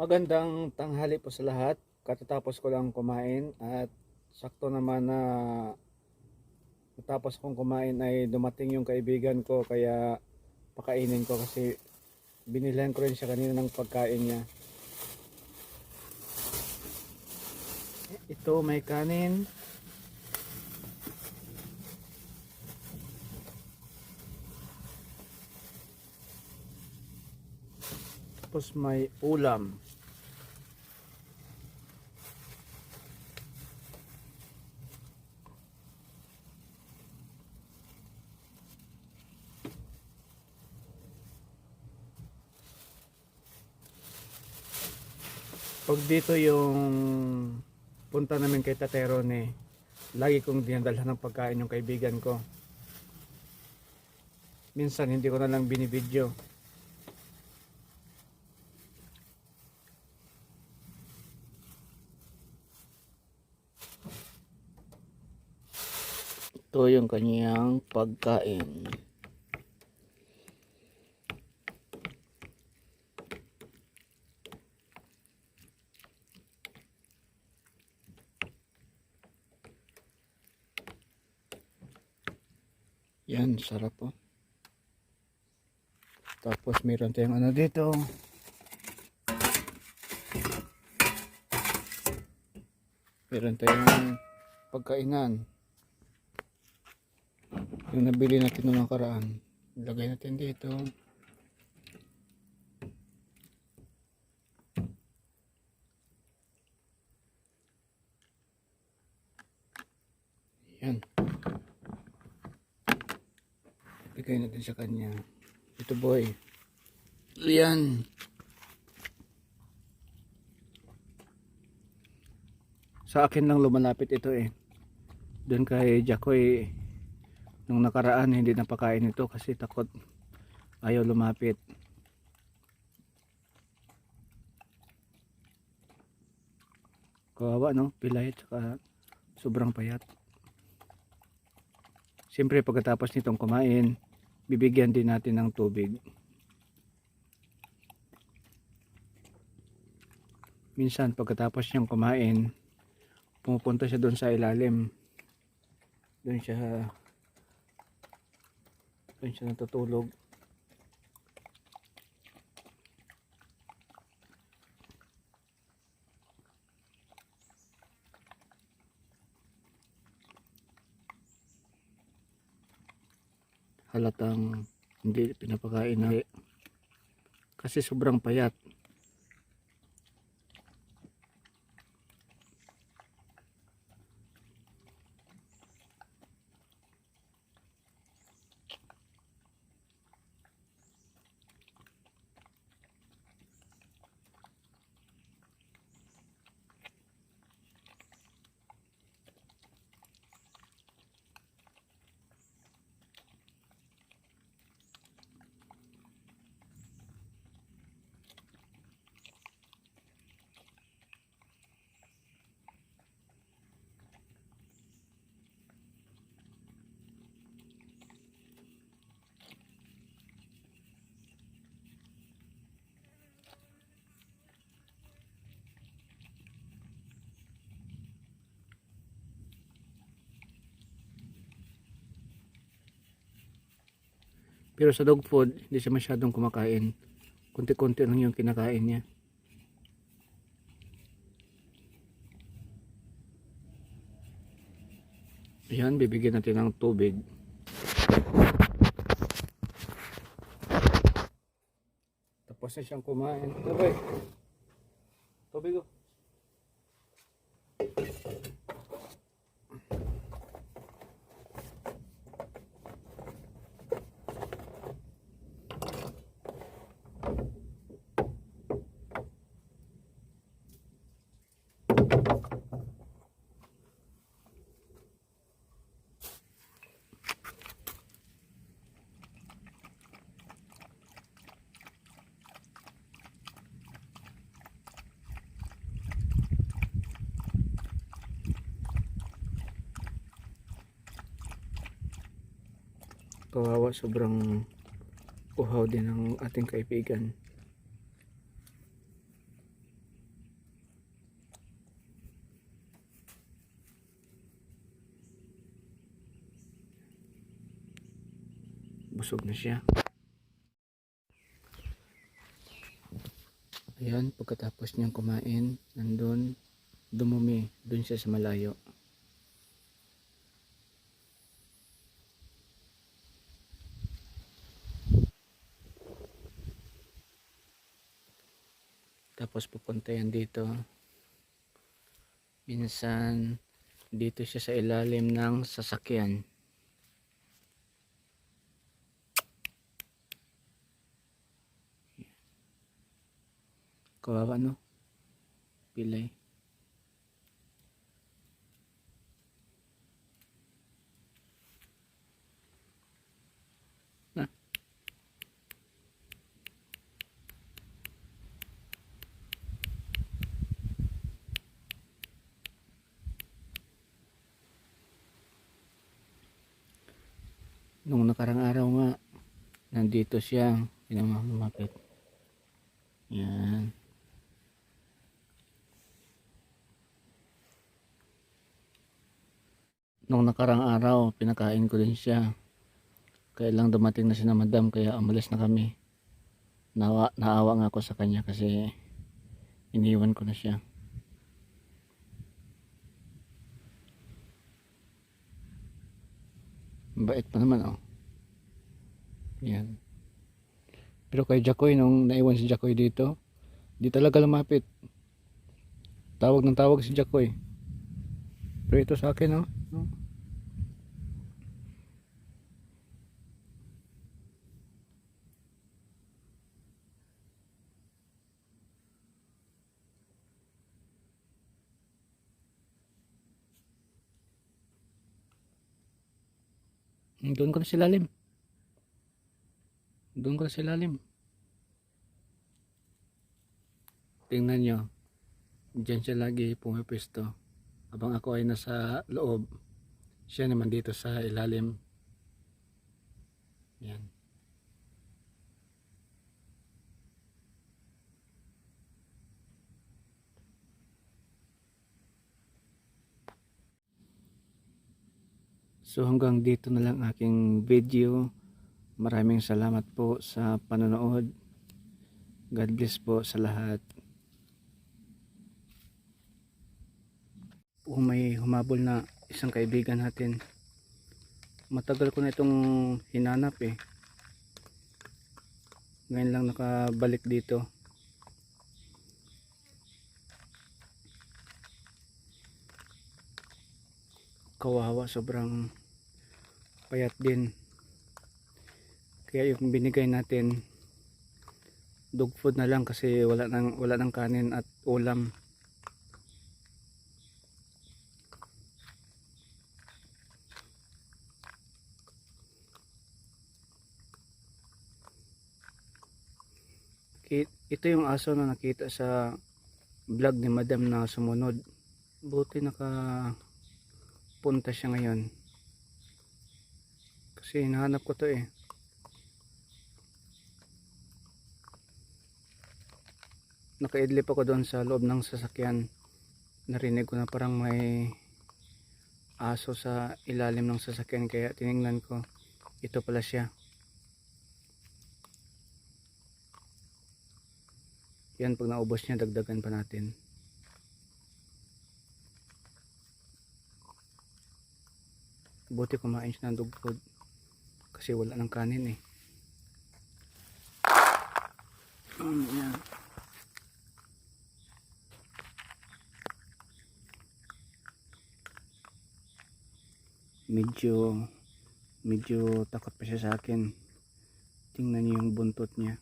Magandang tanghali po sa lahat. Katatapos ko lang kumain at sakto naman na matapos kong kumain ay dumating yung kaibigan ko kaya pakainin ko kasi binilhan ko rin siya kanina ng pagkain niya. Ito may kanin. Tapos may ulam. Pag dito yung punta namin kay Tateron eh, lagi kong dinadalhan ng pagkain yung kaibigan ko. Minsan hindi ko na lang binibidyo. Ito yung kanyang pagkain. Yan, sarap po. Tapos meron tayong ano dito. Meron tayong pagkainan. Yung nabili natin noong nakaraan. Ilagay natin dito. Yan. Bigay natin sa kanya. Ito boy. Yan. Sa akin lang lumalapit ito eh. Doon kay Jacoy nung nakaraan hindi napakain ito kasi takot ayaw lumapit. Kawawa no, pilay at sobrang payat. Siyempre pagkatapos nitong kumain, bibigyan din natin ng tubig. Minsan pagkatapos niyang kumain, pumupunta siya doon sa ilalim. Doon siya doon siya natutulog. Halatang hindi pinapakain na kasi sobrang payat pero sa dog food hindi siya masyadong kumakain konti-konti lang yung kinakain niya Ayan, bibigyan natin ng tubig. Tapos na siyang kumain. Tubig. Tubig oh. kawawa sobrang uhaw din ng ating kaibigan. Busog na siya. Ayan pagkatapos niyang kumain nandun dumumi dun siya sa malayo. Tapos pupunta yan dito. Minsan dito siya sa ilalim ng sasakyan. Kawawa no? Pilay nandito siya. Pinamamapit yan. Nung nakarang araw pinakain ko din siya. Kaya lang dumating na si na madam kaya umalis na kami. Nawa, naawa nga ako sa kanya kasi iniwan ko na siya. Bait pa naman oh. Yan. Pero kay Jacoy nung naiwan si Jacoy dito, di talaga lumapit. Tawag ng tawag si Jacoy. Pero ito sa akin oh. No? Doon ko na sa. Doon ko na sa lalim. Tingnan nyo. Diyan siya lagi pumipisto. Habang ako ay nasa loob, siya naman dito sa ilalim. Yan. So hanggang dito na lang aking video. Maraming salamat po sa panonood. God bless po sa lahat. Oh, may humabol na isang kaibigan natin. Matagal ko na itong hinanap eh. Ngayon lang nakabalik dito. Kawawa sobrang payat din. Kaya yung binigay natin dog food na lang kasi wala nang wala nang kanin at ulam. Ito yung aso na nakita sa vlog ni Madam na sumunod. Buti naka punta siya ngayon. Kasi hinahanap ko to eh. Nakaidlip ako doon sa loob ng sasakyan. Narinig ko na parang may aso sa ilalim ng sasakyan kaya tiningnan ko. Ito pala siya. Yan pag naubos niya dagdagan pa natin. Buti kumain siya ng dog food. Kasi wala ng kanin eh. Um, yan. Medyo medyo takot pa siya sa akin. Tingnan niyo yung buntot niya.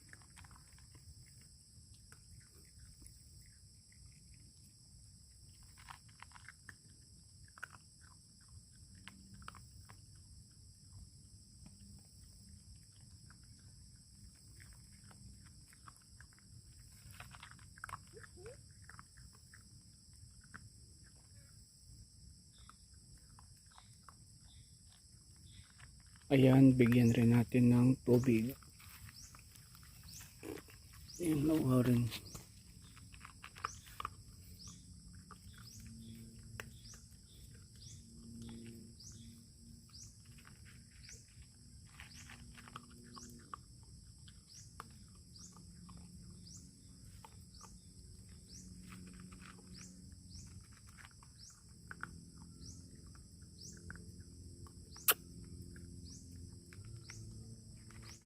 Ayan, bigyan rin natin ng tubig. Ayan, nauhaw rin.